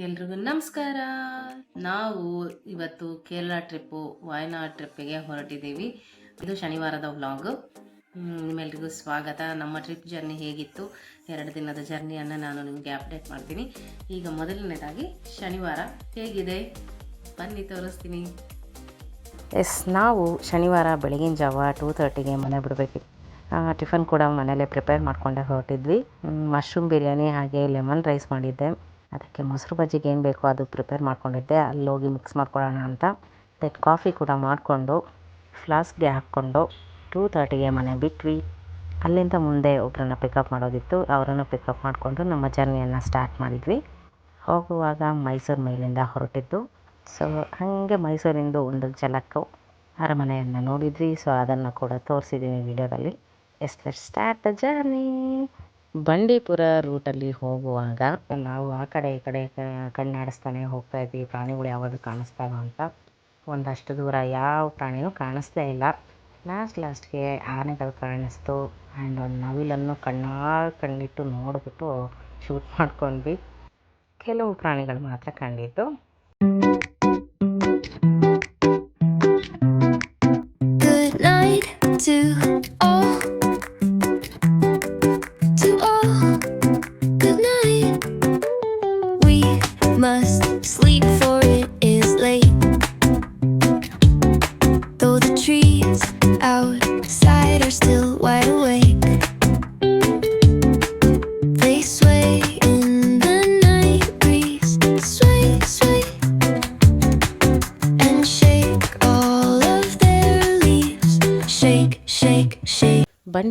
ಎಲ್ರಿಗೂ ನಮಸ್ಕಾರ. ನಾವು ಇವತ್ತು ಕೇರಳ ಟ್ರಿಪ್ಪು, ವಾಯನಾಡ್ ಟ್ರಿಪ್ಪಿಗೆ ಹೊರಟಿದ್ದೀವಿ. ಇದು ಶನಿವಾರದ ವ್ಲಾಗ್. ನಿಮ್ಮೆಲ್ರಿಗೂ ಸ್ವಾಗತ. ನಮ್ಮ ಟ್ರಿಪ್ ಜರ್ನಿ ಹೇಗಿತ್ತು? ಎರಡು ದಿನದ ಜರ್ನಿಯನ್ನು ನಾನು ನಿಮಗೆ ಅಪ್ಡೇಟ್ ಮಾಡ್ತೀನಿ. ಈಗ ಮೊದಲನೇದಾಗಿ, ಶನಿವಾರ ಹೇಗಿದೆ? ಬನ್ನಿ, ತೋರಿಸ್ತೀನಿ. ಎಸ್, ನಾವು ಶನಿವಾರ ಬೆಳಗಿನ ಜಾವ ಟೂ ತರ್ಟಿಗೆ ಮನೆ ಬಿಡಬೇಕಿತ್ತು ಟಿಫನ್ ಕೂಡ ಮನೇಲೆ ಪ್ರಿಪೇರ್ ಮಾಡ್ಕೊಂಡೆ ಹೊರಟಿದ್ವಿ. ಮಶ್ರೂಮ್ ಬಿರಿಯಾನಿ ಹಾಗೆ ಲೆಮನ್ ರೈಸ್ ಮಾಡಿದ್ದೆ. ಅದಕ್ಕೆ ಮೊಸರು ಬಜ್ಜಿಗೆ ಏನು ಬೇಕೋ ಅದು ಪ್ರಿಪೇರ್ ಮಾಡ್ಕೊಂಡಿದ್ದೆ. ಅಲ್ಲಿ ಹೋಗಿ ಮಿಕ್ಸ್ ಮಾಡ್ಕೊಳ್ಳೋಣ ಅಂತ. ದೆನ್ ಕಾಫಿ ಕೂಡ ಮಾಡಿಕೊಂಡು ಫ್ಲಾಸ್ಕ್ಗೆ ಹಾಕ್ಕೊಂಡು ಟೂ ತರ್ಟಿಗೆ ಮನೆ ಬಿಟ್ವಿ. ಅಲ್ಲಿಂದ ಮುಂದೆ ಒಬ್ಬರನ್ನ ಪಿಕಪ್ ಮಾಡೋದಿತ್ತು. ಅವರನ್ನು ಪಿಕಪ್ ಮಾಡಿಕೊಂಡು ನಮ್ಮ ಜರ್ನಿಯನ್ನು ಸ್ಟಾರ್ಟ್ ಮಾಡಿದ್ವಿ. ಹೋಗುವಾಗ ಮೈಸೂರು ಮೇಲಿಂದ ಹೊರಟಿದ್ದು. ಸೊ ಹಾಗೆ ಮೈಸೂರಿಂದು ಒಂದು ಝಲಕ್ಕು ಅರಮನೆಯನ್ನು ನೋಡಿದ್ವಿ. ಸೊ ಅದನ್ನು ಕೂಡ ತೋರಿಸಿದ್ದೀನಿ ವಿಡಿಯೋದಲ್ಲಿ. Yes let start the journey Bandipur ರೂಟಲ್ಲಿ ಹೋಗುವಾಗ ನಾವು ಆ ಕಡೆ ಈ ಕಡೆ ಕಣ್ಣಾಡಿಸ್ತಾನೆ ಹೋಗ್ತಾ ಇದ್ವಿ. ಪ್ರಾಣಿಗಳು ಯಾವಾಗ ಕಾಣಿಸ್ತಾವ ಅಂತ ಒಂದಷ್ಟು ದೂರ ಯಾವ ಪ್ರಾಣಿಯೂ ಕಾಣಿಸ್ತಾ ಇಲ್ಲ. ಲಾಸ್ಟ್ ಲಾಸ್ಟ್ಗೆ ಆನೆಗಳು ಕಾಣಿಸ್ತು. ಆ್ಯಂಡ್ ಒಂದು ನವಿಲನ್ನು ಕಣ್ಣಾರೆ ಕಣ್ಣಿಟ್ಟು ನೋಡಿಬಿಟ್ಟು ಶೂಟ್ ಮಾಡ್ಕೊಂಡ್ವಿ. ಕೆಲವು ಪ್ರಾಣಿಗಳು ಮಾತ್ರ. To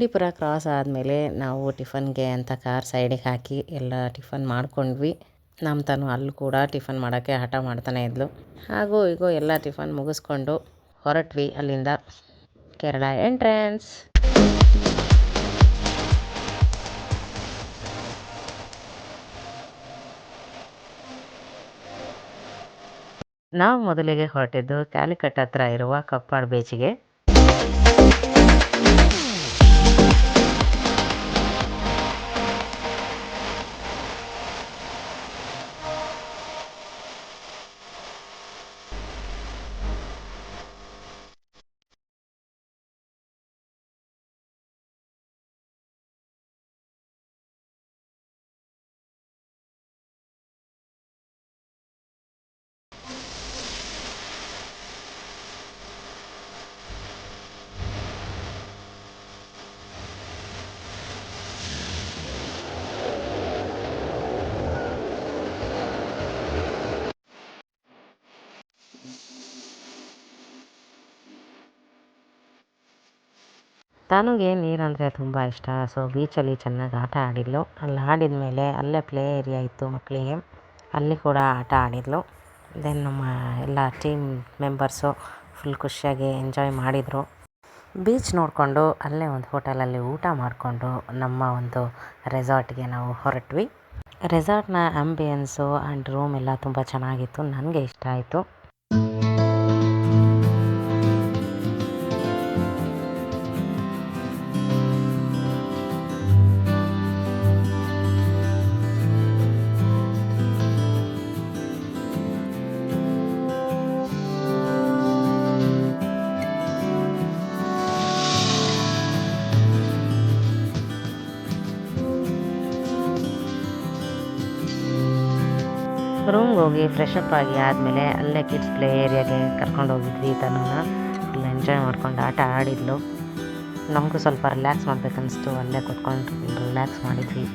ಬಂಡೀಪುರ ಕ್ರಾಸ್ ಆದಮೇಲೆ ನಾವು ಟಿಫನ್ಗೆ ಅಂತ ಕಾರ್ ಸೈಡಿಗೆ ಹಾಕಿ ಎಲ್ಲ ಟಿಫನ್ ಮಾಡ್ಕೊಂಡ್ವಿ. ನಮ್ಮ ತಾನು ಅಲ್ಲೂ ಕೂಡ ಟಿಫನ್ ಮಾಡೋಕ್ಕೆ ಹಠ ಮಾಡ್ತಾನೆ ಇದ್ಲು. ಹಾಗೂ ಈಗೋ ಎಲ್ಲ ಟಿಫನ್ ಮುಗಿಸ್ಕೊಂಡು ಹೊರಟ್ವಿ ಅಲ್ಲಿಂದ ಕೇರಳ ಎಂಟ್ರೆನ್ಸ್ ನಾವು ಮೊದಲಿಗೆ ಹೊರಟಿದ್ದು ಕ್ಯಾಲಿಕಟ್ ಹತ್ರ ಇರುವ ಕಪ್ಪಾಡ್ ಬೀಚಿಗೆ ತನುಗೆ ನೀರಂದರೆ ತುಂಬ ಇಷ್ಟ. ಸೊ ಬೀಚಲ್ಲಿ ಚೆನ್ನಾಗಿ ಆಟ ಆಡಿದ್ಲು. ಅಲ್ಲಿ ಆಡಿದ ಮೇಲೆ ಅಲ್ಲೇ ಪ್ಲೇ ಏರಿಯಾ ಇತ್ತು ಮಕ್ಕಳಿಗೆ ಅಲ್ಲಿ ಕೂಡ ಆಟ ಆಡಿದ್ಲು. ದೆನ್ ನಮ್ಮ ಎಲ್ಲ ಟೀಮ್ ಮೆಂಬರ್ಸು ಫುಲ್ ಖುಷಿಯಾಗಿ ಎಂಜಾಯ್ ಮಾಡಿದರು. ಬೀಚ್ ನೋಡಿಕೊಂಡು ಅಲ್ಲೇ ಒಂದು ಹೋಟೆಲಲ್ಲಿ ಊಟ ಮಾಡಿಕೊಂಡು ನಮ್ಮ ಒಂದು ರೆಸಾರ್ಟ್ಗೆ ನಾವು ಹೊರಟ್ವಿ. ರೆಸಾರ್ಟ್ನ ಆಂಬಿಯನ್ಸು ಆ್ಯಂಡ್ ರೂಮ್ ಎಲ್ಲ ತುಂಬ ಚೆನ್ನಾಗಿತ್ತು. ನನಗೆ ಇಷ್ಟ ಆಯಿತು. ರೂಮ್ಗೆ ಹೋಗಿ ಫ್ರೆಶ್ ಅಪ್ ಆಗಿ ಆದಮೇಲೆ ಅಲ್ಲೇ ಕಿಡ್ಸ್ ಪ್ಲೇ ಏರಿಯಾಗೆ ಕರ್ಕೊಂಡು ಹೋಗಿದ್ವಿ. ತನ್ನ ಅಲ್ಲಿ ಎಂಜಾಯ್ ಮಾಡ್ಕೊಂಡು ಆಟ ಆಡಿದ್ಲು. ನಮಗೂ ಸ್ವಲ್ಪ ರಿಲ್ಯಾಕ್ಸ್ ಮಾಡಬೇಕನ್ನಿಸ್ತು. ಅಲ್ಲೇ ಕೂತ್ಕೊಂಡು ರಿಲ್ಯಾಕ್ಸ್ ಮಾಡಿದ್ವಿ.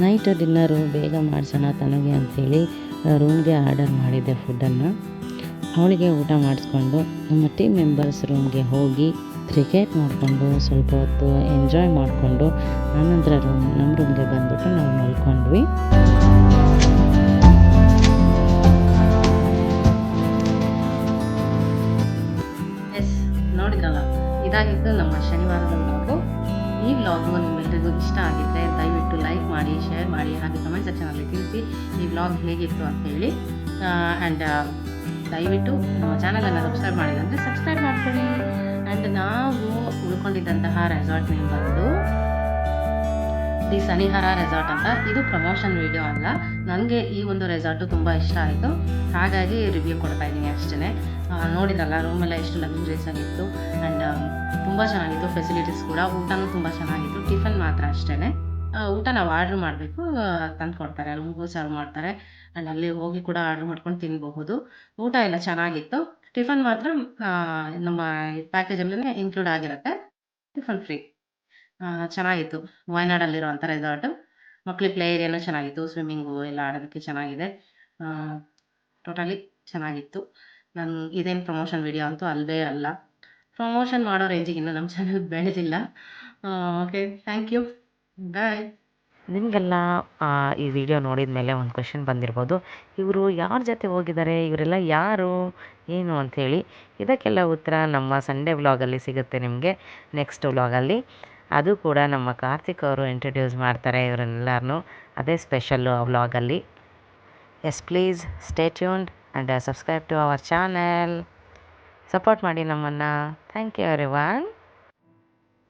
ನೈಟು ಡಿನ್ನರು ಬೇಗ ಮಾಡಿಸೋಣ ತನಗೆ ಅಂಥೇಳಿ ರೂಮ್ಗೆ ಆರ್ಡರ್ ಮಾಡಿದ್ದೆ ಫುಡ್ಡನ್ನು. ಅವಳಿಗೆ ಊಟ ಮಾಡಿಸ್ಕೊಂಡು ನಮ್ಮ ಟೀಮ್ ಮೆಂಬರ್ಸ್ ರೂಮ್ಗೆ ಹೋಗಿ ಕ್ರಿಕೆಟ್ ನೋಡಿಕೊಂಡು ಸ್ವಲ್ಪ ಹೊತ್ತು ಎಂಜಾಯ್ ಮಾಡಿಕೊಂಡು ಆನಂತರ ರೂಮ್ ನಮ್ಮ ರೂಮ್ಗೆ ಬಂದುಬಿಟ್ಟು ನಾವು ಮಲ್ಕೊಂಡ್ವಿ. ಎಸ್ ನೋಡಿದ್ರಲ್ಲ ಇದಾಗಿತ್ತು ನಮ್ಮ ಶನಿವಾರದ ವ್ಲಾಗು ಈ ವ್ಲಾಗು ನಿಮ್ಮೆಲ್ಲರಿಗೂ ಇಷ್ಟ ಆಗಿದ್ದರೆ ದಯವಿಟ್ಟು ಲೈಕ್ ಮಾಡಿ ಶೇರ್ ಮಾಡಿ, ಹಾಗೆ ಕಮೆಂಟ್ ಸೆಕ್ಷನಲ್ಲಿ ತಿಳಿಸಿ ಈ ವ್ಲಾಗ್ ಹೇಗಿತ್ತು ಅಂತ ಹೇಳಿ. ಆ್ಯಂಡ್ ದಯವಿಟ್ಟು ನಮ್ಮ ಚಾನಲನ್ನು ಸಬ್ಸ್ಕ್ರೈಬ್ ಮಾಡಿಲ್ಲ ಅಂದರೆ ಸಬ್ಸ್ಕ್ರೈಬ್ ಮಾಡ್ಕೊಳ್ಳಿ. ಆ್ಯಂಡ್ ನಾವು ಉಳ್ಕೊಂಡಿದ್ದಂತಹ ರೆಸಾರ್ಟ್ ನೇಮ್ ಬಂದು ದಿ ಸನಿಹರ ರೆಸಾರ್ಟ್ ಅಂತ. ಇದು ಪ್ರಮೋಷನ್ ವಿಡಿಯೋ ಅಲ್ಲ. ನನಗೆ ಈ ಒಂದು ರೆಸಾರ್ಟು ತುಂಬ ಇಷ್ಟ ಆಯಿತು. ಹಾಗಾಗಿ ರಿವ್ಯೂ ಕೊಡ್ತಾ ಇದ್ದೀನಿ ಅಷ್ಟೇ ನೋಡಿದ್ರಲ್ಲ ರೂಮೆಲ್ಲ ಎಷ್ಟು ಲಕ್ಸುರಿಯಸ್ ಆಗಿತ್ತು. ಆ್ಯಂಡ್ ತುಂಬ ಚೆನ್ನಾಗಿತ್ತು ಫೆಸಿಲಿಟೀಸ್ ಕೂಡ. ಊಟನೂ ತುಂಬ ಚೆನ್ನಾಗಿತ್ತು. ಟಿಫನ್ ಮಾತ್ರ ಅಷ್ಟೇ ಊಟ ನಾವು ಆರ್ಡ್ರ್ ಮಾಡಬೇಕು. ತಂದು ಕೊಡ್ತಾರೆ. ರೂಮ್ಗೂ ಸರ್ವ್ ಮಾಡ್ತಾರೆ. ಆ್ಯಂಡ್ ಅಲ್ಲಿ ಹೋಗಿ ಕೂಡ ಆರ್ಡ್ರ್ ಮಾಡ್ಕೊಂಡು ತಿನ್ನಬಹುದು ಊಟ ಎಲ್ಲ ಚೆನ್ನಾಗಿತ್ತು. ಟಿಫನ್ ಮಾತ್ರ ನಮ್ಮ ಪ್ಯಾಕೇಜಲ್ಲೇ ಇನ್ಕ್ಲೂಡ್ ಆಗಿರುತ್ತೆ. ಟಿಫನ್ ಫ್ರೀ ಚೆನ್ನಾಗಿತ್ತು. ವಯನಾಡಲ್ಲಿರುವಂಥ ರೆಸಾರ್ಟು ಮಕ್ಳಿಗೆ ಪ್ಲೇ ಏರಿಯಾನು ಚೆನ್ನಾಗಿತ್ತು. ಸ್ವಿಮ್ಮಿಂಗು ಎಲ್ಲ ಆಡೋದಕ್ಕೆ ಚೆನ್ನಾಗಿದೆ. ಟೋಟಲಿ ಚೆನ್ನಾಗಿತ್ತು. ನಾನು ಇದೇನು ಪ್ರಮೋಷನ್ ವಿಡಿಯೋ ಅಂತೂ ಅಲ್ಲವೇ ಅಲ್ಲ. ಪ್ರಮೋಷನ್ ಮಾಡೋ ರೇಂಜಿಗೆ ಇನ್ನೂ ನಮ್ಮ ಚಾನಲ್ ಬೆಳೆದಿಲ್ಲ. ಓಕೆ ಥ್ಯಾಂಕ್ ಯು ಬಾಯ್ ನಿಮಗೆಲ್ಲ ಈ ವಿಡಿಯೋ ನೋಡಿದ ಮೇಲೆ ಒಂದು ಕ್ವೆಶನ್ ಬಂದಿರ್ಬೋದು. ಇವರು ಯಾರ ಜೊತೆ ಹೋಗಿದ್ದಾರೆ, ಇವರೆಲ್ಲ ಯಾರು, ಏನು ಅಂಥೇಳಿ ಇದಕ್ಕೆಲ್ಲ ಉತ್ತರ ನಮ್ಮ ಸಂಡೇ ವ್ಲಾಗಲ್ಲಿ ಸಿಗುತ್ತೆ ನಿಮಗೆ ನೆಕ್ಸ್ಟ್ ವ್ಲಾಗಲ್ಲಿ ಅದು ಕೂಡ ನಮ್ಮ ಕಾರ್ತಿಕ್ ಅವರು ಇಂಟ್ರೊಡ್ಯೂಸ್ ಮಾಡ್ತಾರೆ ಇವರನ್ನೆಲ್ಲರನ್ನೂ ಅದೇ ಸ್ಪೆಷಲ್ಲು ಆ ವ್ಲಾಗಲ್ಲಿ yes please stay tuned and subscribe to our channel support ಮಾಡಿ ನಮ್ಮನ್ನು. Thank you every one